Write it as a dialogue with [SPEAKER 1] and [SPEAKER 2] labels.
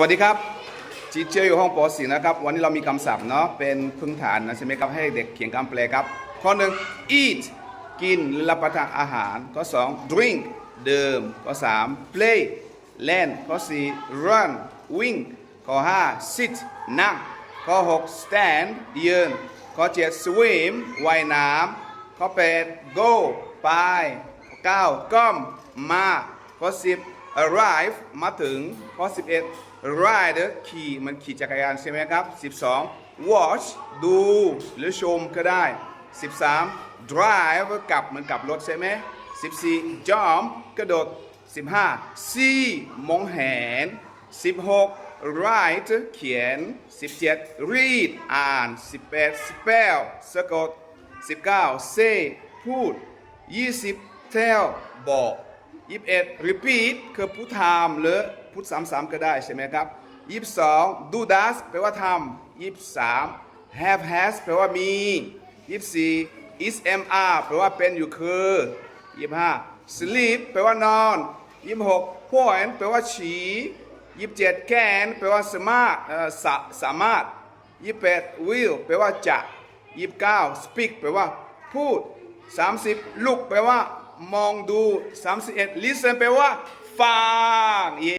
[SPEAKER 1] วัสดีครับจีเจออยู่ห้องป .4 นะครับ วันนี้เรามีคำศัพท์เนาะเป็นพื้นฐานนะใช่ไหมครับ ให้เด็กเขียนคำแปลครับ ข้อหนึ่ง eat กินหรือรับประทานอาหาร ข้อ 2 drink ดื่มข้อ 3 play เล่นข้อ 4 run วิ่งข้อ 5 sit นั่งข้อ 6 stand ยืนข้อ 7 swim ว่ายน้ำข้อ 8 go ไป 9 come มาข้อ 10 arrive มาถึงข้อ11 ride ขี่มันขี่จักรยานใช่ไหมครับ 12 watch ดูหรือชมก็ได้ 13 drive กลับเหมันกลับรถใช่ไหม14 jump กระโดด 15 see มองเห็น 16 write เขียน 17 read อ่าน 18 spell สะกด 19 say พูด 20 tell บอก 21 repeat คือพูดทำหรือพูดซ้ำๆก็ได้ใช่ไหมครับ22 do does แปลว่าทำ23 have has แปลว่ามี24 is am are แปลว่าเป็นอยู่คือ25 sleep แปลว่านอน26 point แปลว่าชี้27 can แปลว่าสามารถเอ่สสามารถ28 will แปลว่าจะ29 speak แปลว่าพูด30 look แปลว่า มองดู 31 listen แปลว่าฟังเย้